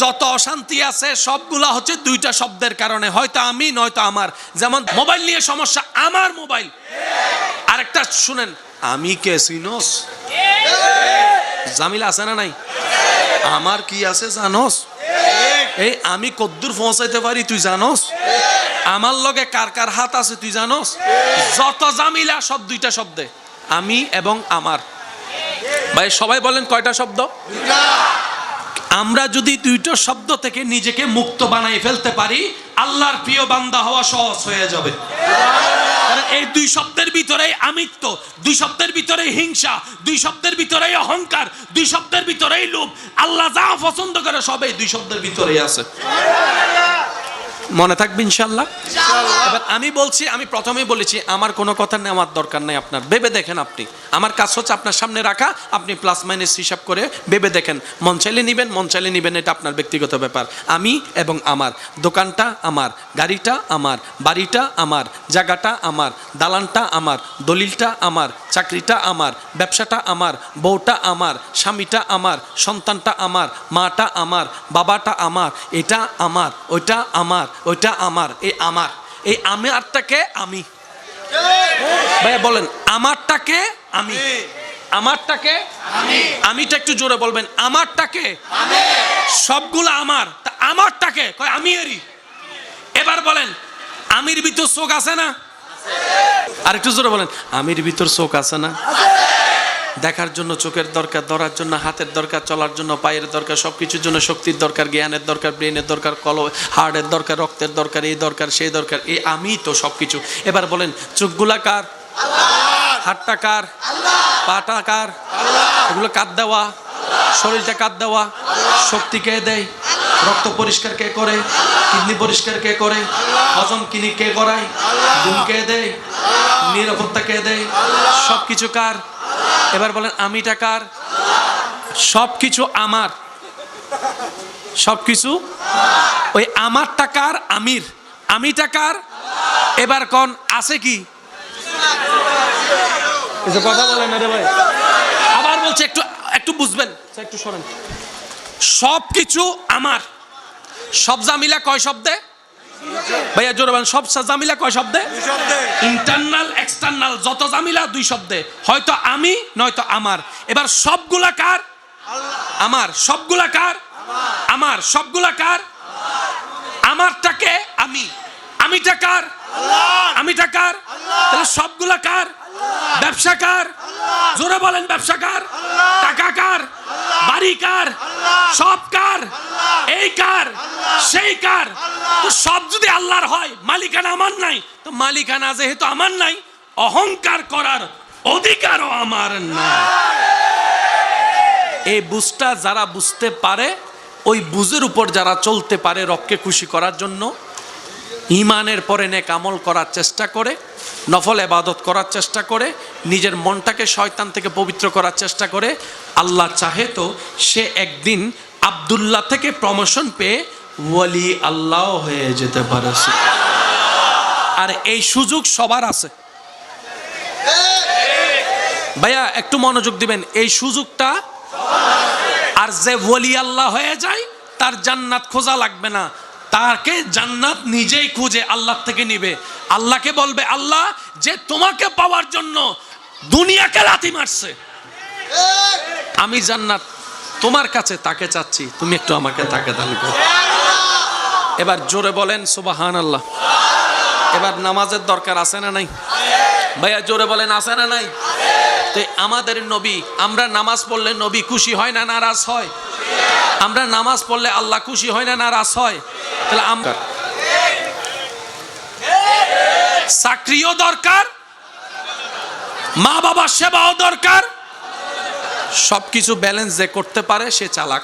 যত অশান্তি আছে, সবগুলা হচ্ছে দুইটা শব্দের কারণে। হয়তো আমি, নয়তো আমার। যেমন মোবাইল নিয়ে সমস্যা, আমার মোবাইল। আরেকটা শুনেন, আমি কে, সিনোস? জামিল আছে না নাই? আমার কি আছে জানোস? এই, আমি কদ্দুর পৌঁছাইতে পারি, তুই জানোস? আমার লগে কার কার হাত আছে, তুই জানোস? যত জামিলা, সব দুইটা শব্দে। আমি এবং আমার। ভাই, সবাই বলেন কয়টা শব্দ? আমরা যদি দুইটো শব্দ থেকে নিজেকে মুক্ত বানাই ফেলতে পারি, আল্লাহর প্রিয় বান্দা হওয়া সহজ হয়ে যাবে। এই দুই শব্দের ভিতরেই আমিত্ব, দুই শব্দের ভিতরেই হিংসা, দুই শব্দের ভিতরেই অহংকার, দুই শব্দের ভিতরেই লোভ। আল্লাহ যা পছন্দ করে সবই দুই শব্দের ভিতরেই আছে। মনে থাকবে ইনশাল্লাহ। এবার আমি বলছি আমি প্রথমেই বলেছি আমার কোনো কথা নেওয়ার দরকার নেই আপনার। ভেবে দেখেন আপনি। আমার কাজ হচ্ছে আপনার সামনে রাখা আপনি প্লাস মাইনাস হিসাব করে ভেবে দেখেন। মন চাইলে নিবেন মন চাইলে নিবেন এটা আপনার ব্যক্তিগত ব্যাপার। আমি এবং আমার দোকানটা আমার গাড়িটা আমার বাড়িটা আমার জায়গাটা আমার দালানটা আমার দলিলটা আমার চাকরিটা আমার ব্যবসাটা আমার বউটা আমার স্বামীটা আমার সন্তানটা আমার মাটা আমার বাবাটা আমার এটা আমার ওইটা আমার ওইটা আমার, এই আমার। এই আমারটাকে আমি। ভাইয়া, বলেন, আমারটাকে আমি। আমারটাকে আমিটা একটু জোরে বলবেন, আমারটাকে সবগুলো আমার। তা আমারটাকে, কয়, আমি এরই। এবার বলেন, আমির ভিতর চোখ আছে না? আর একটু জোরে বলেন, আমির ভিতর চোখ আছে না? দেখার জন্য চোখের দরকার ধরার জন্য হাতের দরকার চলার জন্য পায়ের দরকার সব কিছুর জন্য শক্তির দরকার জ্ঞানের দরকার ব্রেনের দরকার কল হার্টের দরকার রক্তের দরকার এই দরকার সেই দরকার এই আমি তো সব কিছু এবার বলেন চোখগুলা কার? হাতটা কার? পাটা কার? এগুলো কাত দেওয়া শরীরটা কাত দেওয়া শক্তি কে দেয়? রক্ত পরিষ্কার কে করে? কিডনি পরিষ্কার কে করে? হজম কিনি কে করায়? ঘুম কে দেয়? নিরাপত্তা কে দেয়? সব কিছু কার? এবার বলেন আমি টাকার সব কিছু আমার। সব কিছু ওই আমার টাকার আমির। আমি টাকার এবার কন আছে কি? কথা বলেন না রে ভাই। আবার বলছে, একটু একটু বুঝবেন। একটু শোনেন। সব কিছু আমার। সব জামিলা কয় শব্দে? ভাইয়া জোরে বলেন সব জামিলা কয় শব্দে? ইন্টারনাল এক্সটার্নাল যত জামিলা দুই শব্দে। হয়তো আমি নয়তো আমার। এবার সবগুলা কার? আমার। সবগুলা কার? আমার। সবগুলা কার? আমারটাকে আমি। আমিটা কার? আমিটা কার? তাহলে সবগুলা কার? ব্যবসা কার? জোরে বলেন ব্যবসা কার? টাকা কার? বাড়ি কার? সব কার? এই কার? সেই কার? তো সব যদি আল্লাহর হয় মালিকানা আমার নাই। তো মালিকানা যেহেতু আমার নাই অহংকার করার অধিকারও আমার নাই। এই বুঝটা যারা বুঝতে পারে ওই বুঝের উপর যারা চলতে পারে রবকে খুশি করার জন্য ইমানের পরে নেক আমল করার চেষ্টা করে নফল এবাদত করার চেষ্টা করে নিজের মনটাকে শয়তান থেকে পবিত্র করার চেষ্টা করে। আল্লাহ চাহে তো সে একদিন আবদুল্লাহ থেকে প্রমোশন পেয়ে ওয়ালি আল্লাহ হয়ে যেতে পারে। আর এই সুযোগ সবার আছে। ভাইয়া, একটু মনোযোগ দিবেন। এই সুযোগটা আর যে ওলি আল্লাহ হয়ে যায়, তার জান্নাত খোঁজা লাগবে না। তাকে জান্নাত নিজেই খুঁজে আল্লাহ থেকে নিবে। আল্লাহকে বলবে, আল্লাহ, যে তোমাকে পাওয়ার জন্য দুনিয়াকে লাথি মারছে। আমি জান্নাত, তোমার কাছে তাকে চাচ্ছি, তুমি একটু আমাকে তাকে দান করো। এবার জোরে বলেন সুবাহান আল্লাহ এবার নামাজের দরকার আছে না নাই? ভাইয়া, জোরে বলেন, আছে না নাই? তো আমাদের নবী, আমরা নামাজ পড়লে নবী খুশি হয় না নারাজ হয়? আমরা নামাজ পড়লে আল্লাহ খুশি হয় না নারাজ হয়? তাহলে আমরা চাকরিও দরকার মা বাবার সেবাও দরকার। সবকিছু ব্যালেন্স যে করতে পারে সে চালাক।